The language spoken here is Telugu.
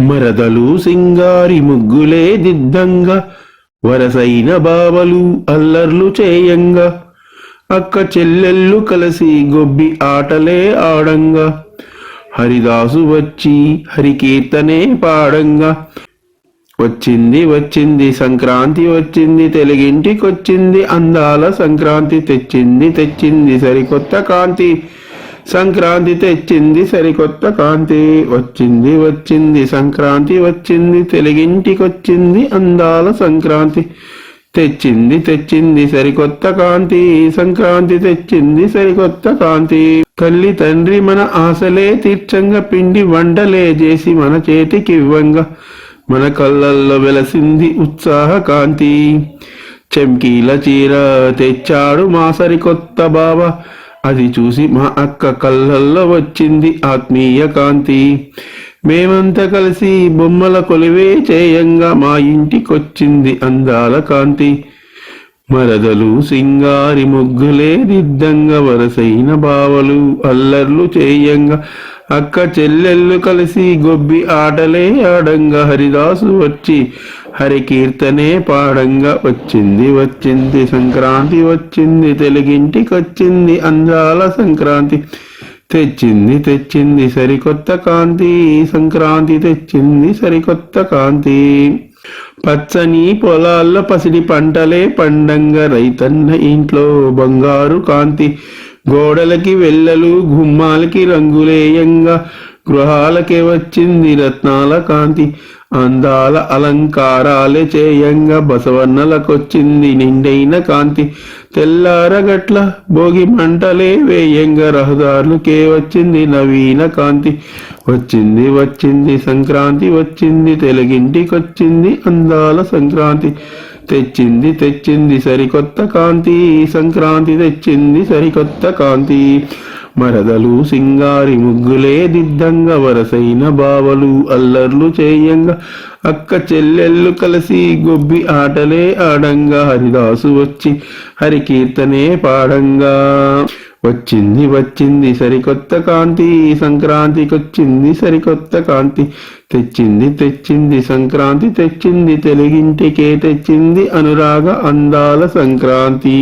మరదలు సింగారి ముగ్గులే దిద్దంగా వరసైన బావలు అల్లర్లు చేయంగా అక్క చెల్లెళ్ళు కలిసి గొబ్బి ఆటలే ఆడంగా హరిదాసు వచ్చి హరికీర్తనే పాడంగా. వచ్చింది వచ్చింది సంక్రాంతి వచ్చింది తెలుగింటికొచ్చింది అందాల సంక్రాంతి తెచ్చింది తెచ్చింది సరికొత్త కాంతి. సంక్రాంతి తెచ్చింది సరికొత్త కాంతి. వచ్చింది వచ్చింది సంక్రాంతి వచ్చింది తెలుగింటికొచ్చింది అందాల సంక్రాంతి. తెచ్చింది తెచ్చింది సరికొత్త కాంతి సంక్రాంతి తెచ్చింది సరికొత్త కాంతి. తల్లి తండ్రి మన ఆశలే తీర్చంగా పిండి వంటలే చేసి మన చేతికి ఇవ్వంగా మన కళ్ళల్లో వెలసింది ఉత్సాహ కాంతి. చెంకీల చీర తెచ్చాడు మా సరికొత్త బావ. అది చూసి మా అక్క కళ్ళల్లో వచ్చింది ఆత్మీయ కాంతి. మేమంతా కలిసి బొమ్మల కొలివే చేయంగా మా ఇంటికొచ్చింది అందాల కాంతి. మరదలు సింగారి ముగ్గులే దిద్దంగా వరసైన బావలు అల్లర్లు చేయంగా. అక్క చెల్లెళ్ళు కలిసి గొబ్బి ఆటలే ఆడంగా హరిదాసు వచ్చి హరికీర్తనే పాడంగా వచ్చింది వచ్చింది సంక్రాంతి వచ్చింది తెలుగింటికొచ్చింది అందాల సంక్రాంతి. తెచ్చింది తెచ్చింది సరికొత్త కాంతి సంక్రాంతి తెచ్చింది సరికొత్త కాంతి. పచ్చని పొలాల్లో పసిడి పంటలే పండంగా రైతన్న ఇంట్లో బంగారు కాంతి. గోడలకి వెళ్ళలు గుమ్మాలకి రంగులేయంగా గృహాలకే వచ్చింది రత్నాల కాంతి. అందాల అలంకారాలే చేయంగా బసవన్నలకొచ్చింది నిండైన కాంతి. తెల్లారగట్ల భోగి మంటలే వేయంగా రహదారులకే వచ్చింది నవీన కాంతి. వచ్చింది వచ్చింది సంక్రాంతి వచ్చింది తెలుగింటికొచ్చింది అందాల సంక్రాంతి. తెచ్చింది తెచ్చింది సరికొత్త కాంతి సంక్రాంతి తెచ్చింది సరికొత్త కాంతి. మరదలు సింగారి ముగ్గులే దిద్దంగా వరసైన బావలు అల్లర్లు చేయంగా అక్క చెల్లెళ్ళు కలిసి గొబ్బి ఆటలే ఆడంగా హరిదాసు వచ్చి హరికీర్తనే పాడంగా. వచ్చింది వచ్చింది సరికొత్త కాంతి సంక్రాంతికొచ్చింది సరికొత్త కాంతి. తెచ్చింది తెచ్చింది సంక్రాంతి తెచ్చింది తెలుగింటికే తెచ్చింది అనురాగ అందాల సంక్రాంతి.